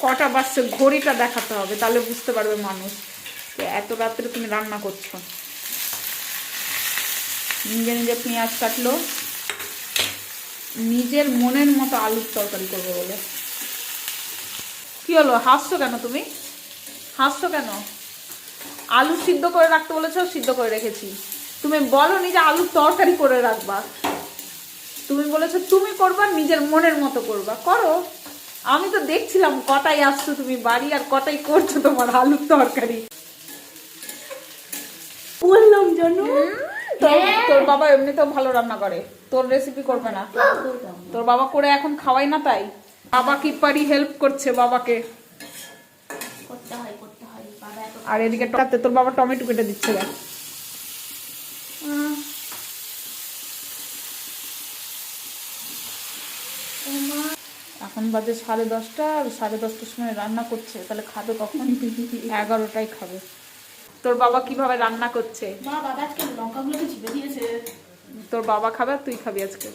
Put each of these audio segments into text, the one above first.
কটা বাজছে, ঘড়িটা দেখাতে হবে, তাহলে বুঝতে পারবে মানুষ এত রাত্রে তুমি রান্না করছ। নিজে নিজে পেঁয়াজ কাটলো। নিজের মনের মতো আলুর তরকারি করবে বলে। কি হলো? হাসছো কেন তুমি? হাসছো কেন? আলু সিদ্ধ করে রাখতে বলেছ, সিদ্ধ করে রেখেছি। তুমি বলো যে আলুর তরকারি করে রাখবা। তুমি বলেছ, তুমি করবা, নিজের মনের মতো করবা। করো। আমি তো দেখছিলাম কটাই আসছো তুমি বাড়ি আর কটাই করছ তোমার আলুর তরকারি। বললাম জানো তোর তোর বাবা এমনিতেও ভালো রান্না করে। তোর রেসিপি করবে না। তোর বাবা করে এখন খাওয়াই না তাই। বাবা কি পারি হেল্প করছে বাবাকে? হয় হয়। আর এদিকে তোর বাবা টমেটো কেটে দিচ্ছে দেখ। এখন বাজে সাড়ে দশটা আর সাড়ে দশটার সময় রান্না করছে তাহলে খাবে কখন? এগারোটায় খাবে। তোর বাবা কীভাবে রান্না করছে? তোর বাবা খাবে আর তুই খাবি আজকে?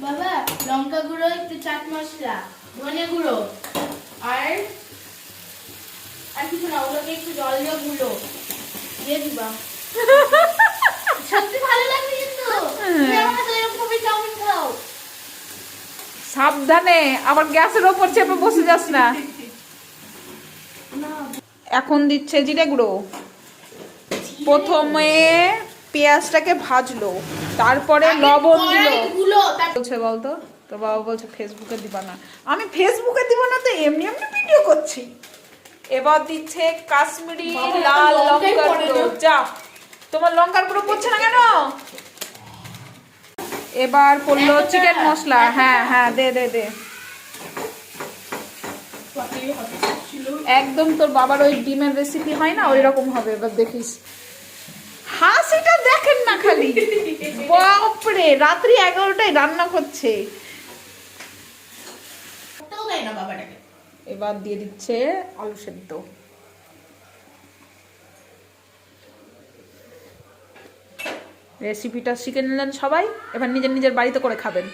বাবা লঙ্কা গুঁড়ো একটু চাট মশলা ধনে গুঁড়ো আর আর কিছু না ওগুলোকে একটু জল দিয়ে গুঁড়ো। দিয়ে দিবা। সত্যি ভালো লাগবে কিন্তু। সাবধানে আবার গ্যাসের ওপর চেপে বসে যাস না। এখন দিচ্ছে জিরে গুঁড়ো। প্রথমে পেঁয়াজটাকে ভাজলো তারপরে লবণ দিল। বলছে বলতো তোর বাবা বলছে ফেসবুকে দিবা না। আমি ফেসবুকে দিব না তো এমনি এমনি ভিডিও করছি। এবার দিচ্ছে কাশ্মীরি লাল লঙ্কার গুঁড়ো। যা তোমার লঙ্কার গুঁড়ো পড়ছে না এবার পড়ল চিকেন মশলা। হ্যাঁ হ্যাঁ দে দে দে। একদম তোর বাবার ওই ডিমের রেসিপি হয় না? ওই রকম হবে এবার দেখিস। হাসিটা দেখেন না খালি। বাপরে রাত্রি এগারোটায় রান্না করছে এবার দিয়ে দিচ্ছে আলু সেদ্ধ। রেসিপিটা শিখে নিলেন সবাই এবার নিজের নিজের বাড়িতে করে খাবেন।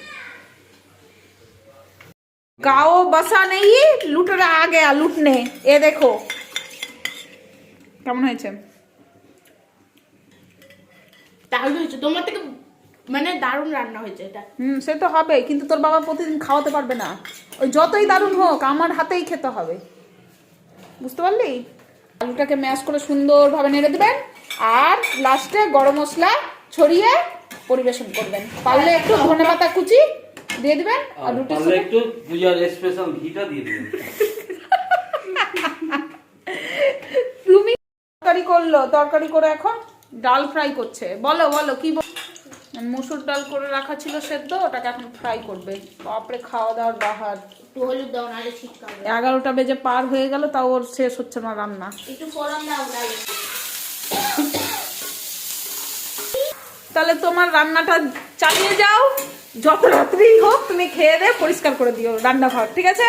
গাও বাসা নেই লুটেরা আ গয়া লুটনে এ দেখো কেমন হয়েছে? দারুণ হয়েছে। তোমার থেকে মানে দারুণ রান্না হয়েছে এটা। হুম সে তো হবে কিন্তু তোর বাবা প্রতিদিন খাওয়াতে পারবে না। ওই যতই দারুণ হোক আমার হাতেই খেতে হবে। বুঝতে পারলি? আলুটাকে ম্যাশ করে সুন্দরভাবে নেড়ে দেবেন আর লাস্টে গরম মশলা ছড়িয়ে পরিবেশন করবেন। পারলে একটু ধনে পাতা কুচি দিয়ে দিবেন আর রুটির সাথে একটু পূজার স্পেশাল ঘিটা দিয়ে দিবেন। তুমি তরকারি করল তরকারি করে এখন ডাল ফ্রাই করছে। বলো বলো কি বল- মুসুর ডাল করে রাখা ছিল সেদ্ধ ওটাকে এখন ফ্রাই করবে। বাপরে খাওয়া দাওয়ার বাহার। একটু হলুদ দাও নাহলে ছিটকাবে এগারোটা বেজে পার হয়ে গেল তাও ওর শেষ হচ্ছে না রান্না। একটু ফোড়ন দাও তাহলে তোমার রান্নাটা চালিয়ে যাও। যত রাত্রি হোক তুমি খেয়ে দে পরিষ্কার করে দিও রান্নাঘর ঠিক আছে?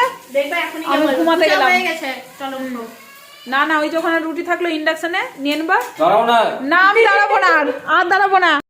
আমি ঘুমাতে গেলাম। হয়ে গেছে চলো উঠো। না না ওই যে ওখানে রুটি থাকল ইন্ডাকশনে নিয়ে নেবা না। না আমি দাঁড়াবো না আর আর দাঁড়াবো না।